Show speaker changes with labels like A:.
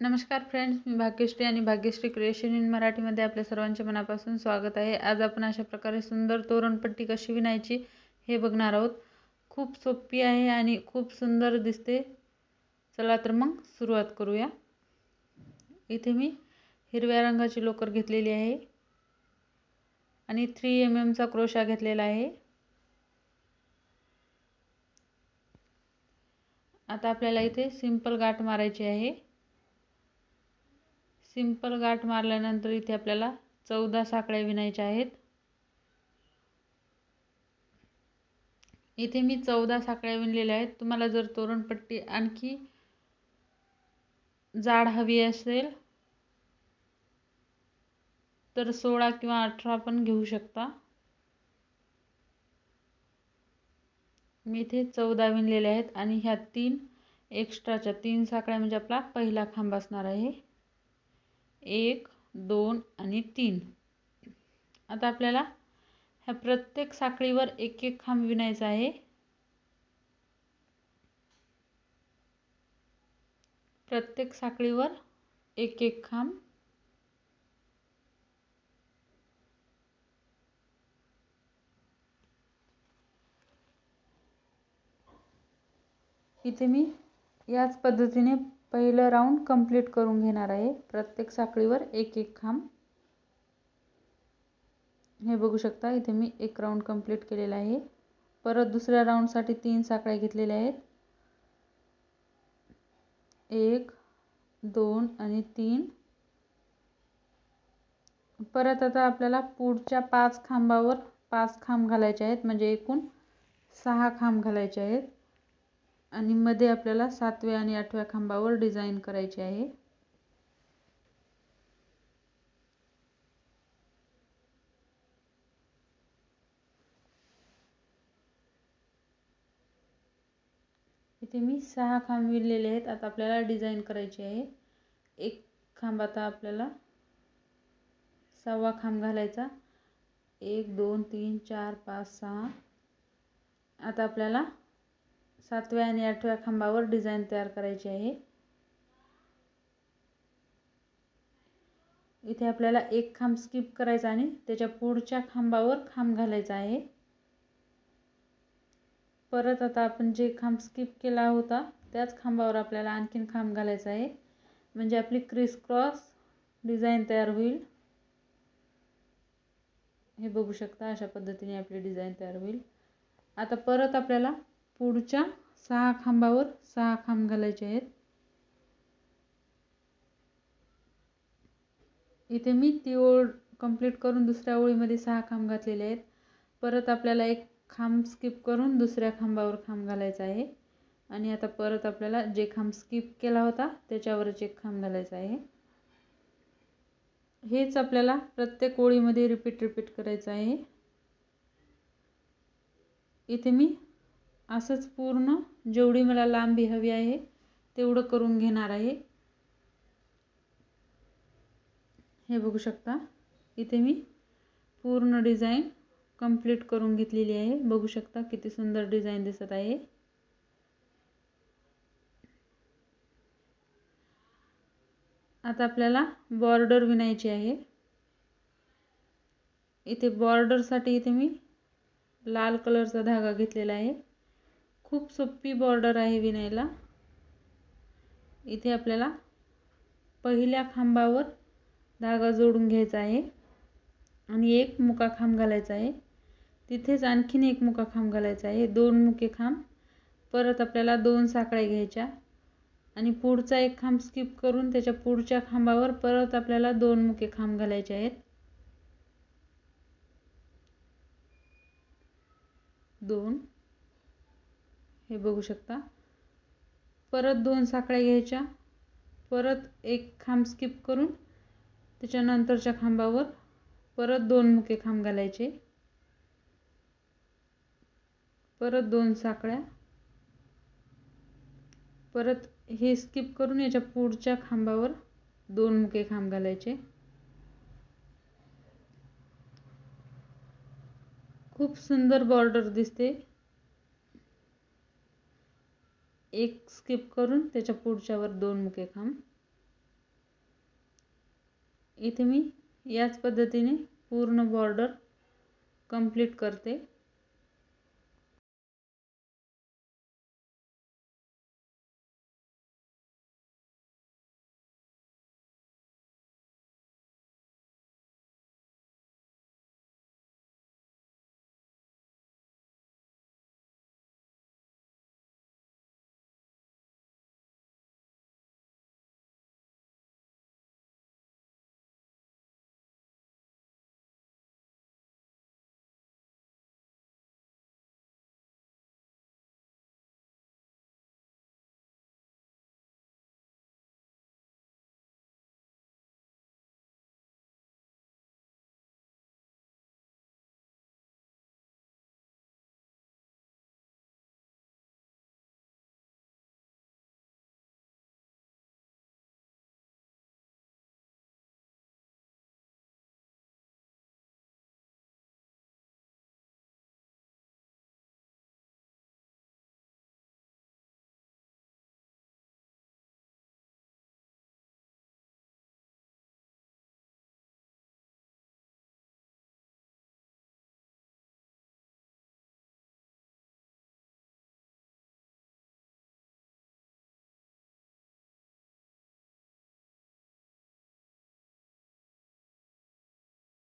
A: नमस्कार फ्रेंड्स मी भाग्यश्री आणि Bhagyashree creation in मराठीमध्ये आपल्या सर्वांचे मनापासून स्वागत आहे. आज आपण अशा प्रकारे सुंदर तोरणपट्टी कशी विणायची हे बघणार आहोत. खूप सोपी आहे आणि खूप सुंदर दिसते. चला तर मग सुरुवात करूया. इथे मी हिरव्या रंगाची लोकर घेतलेली आहे. आणि थ्री एम एमचा क्रोशा घेतलेला आहे. आता आपल्याला इथे सिंपल गाठ मारायची आहे. सिंपल गाठ मारल्यानंतर इथे आपल्याला चौदा साकळ्या विणायच्या आहेत. इथे मी चौदा साकळ्या विणलेल्या आहेत. तुम्हाला जर तोरणपट्टी आणखी जाड हवी असेल तर सोळा किंवा अठरा पण घेऊ शकता. मी इथे चौदा विणलेल्या आहेत आणि ह्या तीन एक्स्ट्राच्या तीन साकळ्या म्हणजे आपला पहिला खांब असणार आहे. एक दोन आणि तीन. आता आपल्याला ह्या प्रत्येक साखळीवर एक एक खांब विणायचा आहे. प्रत्येक साखळीवर एक एक खांब. इथे मी याच पद्धतीने पहिलं राऊंड कंप्लीट करून घेणार आहे. प्रत्येक साखळीवर एक एक खांब. हे बघू शकता इथे मी एक राऊंड कंप्लीट केलेला आहे. परत दुसऱ्या राऊंडसाठी तीन साखळ्या घेतलेल्या आहेत. एक दोन आणि तीन. परत आता आपल्याला पुढच्या पाच खांबावर पाच खांब घालायचे आहेत. म्हणजे एकूण सहा खांब घालायचे आहेत. आणि मध्ये आपल्याला सातव्या आणि आठव्या खांबावर डिझाईन करायची आहे. इथे मी सहा खांब विणलेले आहेत. आता आपल्याला डिझाईन करायची आहे. एक खांब आता आपल्याला सहावा खांब घालायचा. एक दोन तीन चार पाच सहा. आता आपल्याला सातव्या आणि आठव्या खांबावर डिझाईन तयार करायची आहे. इथे आपल्याला एक खांब स्किप करायचा आणि त्याच्या पुढच्या खांबावर खांब घालायचा आहे. परत आता आपण जे खांब स्किप केला होता त्याच खांबावर आपल्याला आणखीन खांब घालायचा आहे. म्हणजे आपली क्रिस क्रॉस डिझाईन तयार होईल. हे बघू शकता अशा पद्धतीने आपली डिझाईन तयार होईल. आता परत आपल्याला पुढच्या सहा खांबावर सहा खांब घालायचे आहेत. इथे मी ती ओळ कंप्लीट करून दुसऱ्या ओळीमध्ये सहा खांब घातलेले आहेत. परत आपल्याला एक खांब स्किप करून दुसऱ्या खांबावर खांब घालायचा आहे. आणि आता परत आपल्याला जे खांब स्किप केला होता त्याच्यावरच एक खांब घालायचा आहे. हेच आपल्याला प्रत्येक ओळीमध्ये रिपीट रिपीट करायचं आहे. इथे मी असंच पूर्ण जेवढी मला लांबी हवी आहे तेवढं करून घेणार आहे. हे बघू शकता. इथे मी पूर्ण डिझाईन कंप्लीट करून घेतलेली आहे. बघू शकता किती सुंदर डिझाईन दिसत आहे. आता आपल्याला बॉर्डर विणायची आहे. इथे बॉर्डरसाठी इथे मी लाल कलरचा धागा घेतलेला आहे. खूप सोपी बॉर्डर आहे विणायला इथे आपल्याला पहिल्या खांबावर धागा जोडून घ्यायचा आहे आणि एक मुका खांब घालायचा आहे. तिथेच आणखीन एक मुका खांब घालायचा आहे. दोन मुके खांब परत आपल्याला दोन साकळ्या घ्यायच्या आणि पुढचा एक खांब स्किप करून त्याच्या पुढच्या खांबावर परत आपल्याला दोन मुके खांब घालायचे आहेत. दोन हे बघू शकता. परत दोन साखळ्या घ्यायच्या. परत एक खांब स्किप करून त्याच्यानंतरच्या खांबावर परत दोन मुके खांब घालायचे. परत दोन साखळ्या. परत हे स्किप करून याच्या पुढच्या खांबावर दोन मुके खांब घालायचे. खूप सुंदर बॉर्डर दिसते. एक स्किप करून त्याच्या पुढच्यावर दोन मुके खांब. इथे मी याच पद्धतीने पूर्ण बॉर्डर कंप्लीट करते.